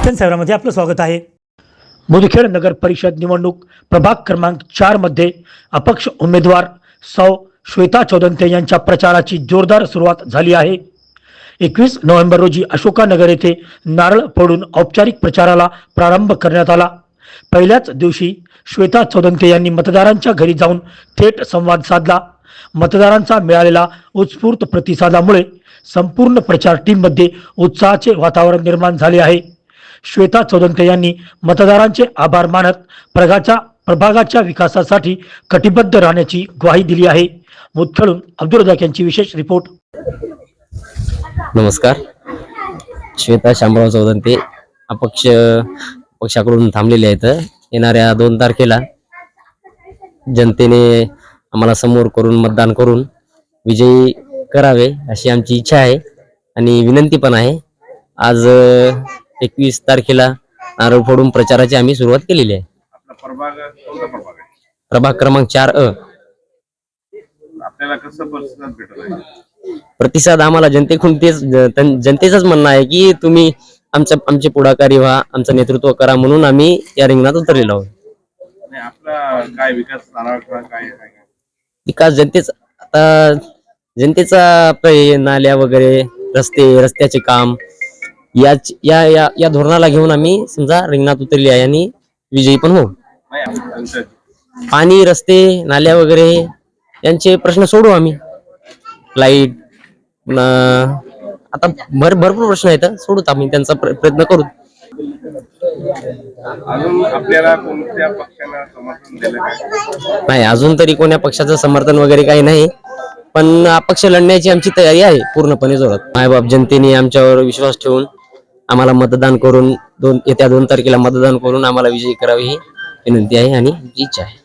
दर्शन सेवरामध्ये आपलं स्वागत आहे. मुदखेड नगर परिषद निवडणूक प्रभाग क्रमांक चारमध्ये अपक्ष उमेदवार सौ श्वेता चौदंते यांच्या प्रचाराची जोरदार सुरुवात झाली आहे. एकवीस नोव्हेंबर रोजी अशोकानगर येथे नारळ पडून औपचारिक प्रचाराला प्रारंभ करण्यात आला. पहिल्याच दिवशी श्वेता चौदंते यांनी मतदारांच्या घरी जाऊन थेट संवाद साधला. मतदारांचा मिळालेला उत्स्फूर्त प्रतिसादामुळे संपूर्ण प्रचार टीममध्ये उत्साहाचे वातावरण निर्माण झाले आहे. श्वेता चौदंते यांनी मतदारांचे आभार मानत प्रगाच्या प्रभागाच्या विकासासाठी कटिबद्ध राहण्याची ग्वाही दिली आहे. मुदखेडून अब्दुल रजाक यांची विशेष रिपोर्ट. नमस्कार. श्वेता शामराव चौदंते अपक्ष पक्षाकडून थांबलेले आहेत. येणाऱ्या दोन तारखेला जनतेने आम्हाला समोर करून मतदान करून विजयी करावे अशी आमची इच्छा आहे आणि विनंती पण आहे. आज एकवीस तारखेला नारळ फोडून प्रचाराची आम्ही सुरुवात केलेली आहे. आपला प्रभाग कोणता प्रभाग आहे? प्रभाग क्रमांक चार अ. आपल्याला कसं प्रतिसाद भेटत आहे प्रतिसाद आम्हाला जनतेकडून तेच जन- जनतेचंच म्हणणं आहे की तुम्ही आमच्या आमचे पुढाकारी व्हा आमचं नेतृत्व करा म्हणून आम्ही या रिंगणात उतरलेलो आहोत. आणि आपला काय विकास आराखडा काय आहे? काय विकास जनतेचा आता जनतेचा नाल्या वगैरे रस्ते रस्त्याचे काम याच या या या धोरणाला घेऊन आम्ही समजा रिंगणात उतरली आहे आणि विजयी पण होऊ. पाणी रस्ते नाल्या वगैरे यांचे प्रश्न सोडू आम्ही. लाइट आता भर भरपूर प्रश्न आहेत सोडूत आम्ही त्यांचा प्र- प्रयत्न करू. अजून आपल्याला कोणत्या पक्षाला समर्थन दिलं काय नाही अजून तरी कोण्या पक्षाचं समर्थन वगैरे काही नाही पण अपक्ष लढण्याची आमची तयारी आहे पूर्णपणे जोरात. मायबाप जनतेने आमच्यावर विश्वास ठेवून आम्हाला मतदान करून दोन येत्या दोन तारखेला मतदान करून आम्हाला विजयी करावी ही विनंती आहे आणि इच्छा आहे.